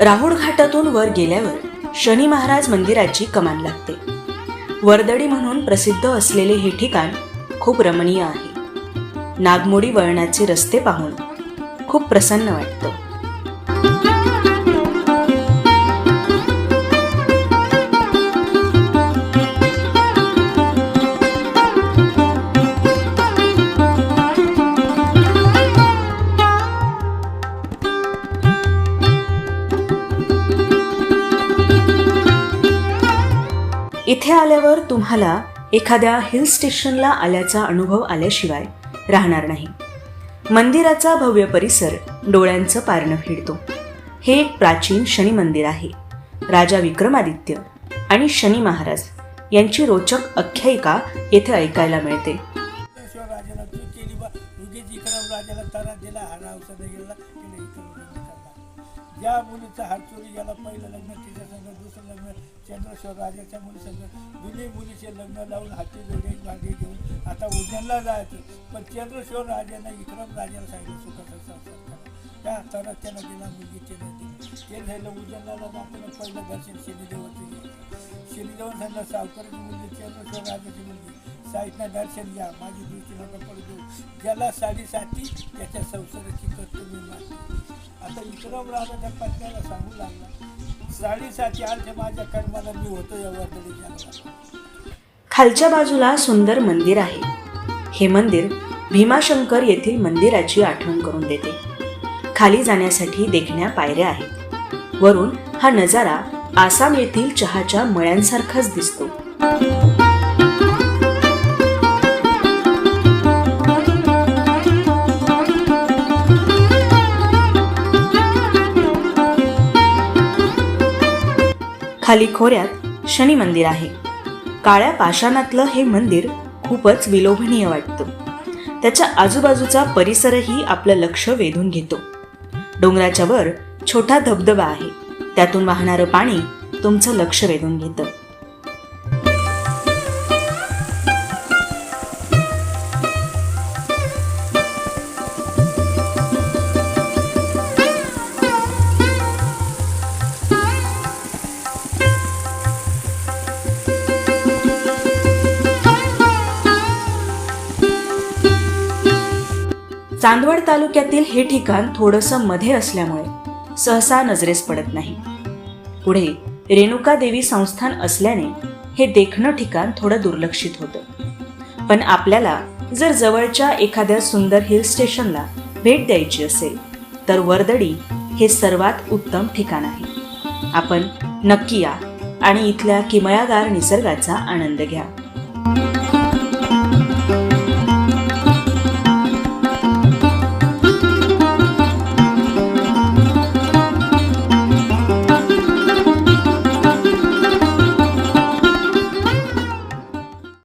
राहुल घाटातून वर गेल्यावर शनी महाराज मंदिराची कमान लागते. वर्दडी म्हणून प्रसिद्ध असलेले हे ठिकाण खूप रमणीय आहे. नागमोडी वळणाचे रस्ते पाहून खूप प्रसन्न वाटतं. इथे आल्यावर तुम्हाला एखाद्या हिल स्टेशनला आल्याचा अनुभव आल्याशिवाय राहणार नाही. मंदिराचा भव्य परिसर डोळ्यांचं पारणं फिरतो हे एक प्राचीन शनी मंदिर आहे. राजा विक्रमादित्य आणि शनी महाराज यांची रोचक आख्यायिका येथे ऐकायला मिळते. राजाला तू केली बा. उगीच इकडं राजाला तारा दिला हा औषध गेला ज्या मुलीचं हात ज्याला पहिलं लग्न तिच्या संघ दुसरं लग्न चंद्रश्वर राजाच्या मुली संग दोन्ही मुलीचे लग्न लावून हाती जोडे मागे घेऊन आता उज्जैनला जायचं. पण चंद्रश्वर राजानं विक्रम राजाला सांगितलं सुखाचा संसार करा. त्या तारा त्यानं दिला मुलगी त्यानं दिली. ते झालं उज्जैनला जाताना पहिलं दर्शन शनिदेवाचं घेतलं शनिदेव सांगितलं सावकरची मुलगी चंद्रश्वर राजाची मुलगी. साईडनं दर्शन घ्या माझी दृष्टी नका पडतो देऊ. ज्याला साडेसाती त्याच्या संसाराची कर्तव्य मानते आता विक्रम राजाच्या पत्न्याला सांगू लागला साडेसाती अर्थ माझ्या कर्माला मी होतो या वर्दळी खालच्या बाजूला सुंदर मंदिर आहे. हे मंदिर भीमाशंकर येथील मंदिराची आठवण करून देते. खाली जाण्यासाठी देखण्या पायऱ्या आहेत. वरून हा नजारा आसाम येथील चहाच्या मळ्यांसारखाच दिसतो. खाली खोऱ्यात शनी मंदिर आहे. काळ्या पाषाणातलं हे मंदिर खूपच विलोभनीय वाटतं. त्याच्या आजूबाजूचा परिसरही आपलं लक्ष वेधून घेतो. डोंगराच्या वर छोटा धबधबा आहे. त्यातून वाहणारं पाणी तुमचं लक्ष वेधून घेतं. चांदवड तालुक्यातील हे ठिकाण थोडंसं मध्ये असल्यामुळे सहसा नजरेस पडत नाही. पुढे रेणुका देवी संस्थान असल्याने हे देखणं ठिकाण थोडं दुर्लक्षित होतं. पण आपल्याला जर जवळच्या एखाद्या सुंदर हिल स्टेशनला भेट द्यायची असेल तर वर्दडी हे सर्वात उत्तम ठिकाण आहे. आपण नक्की या आणि इथल्या किमयागार निसर्गाचा आनंद घ्या.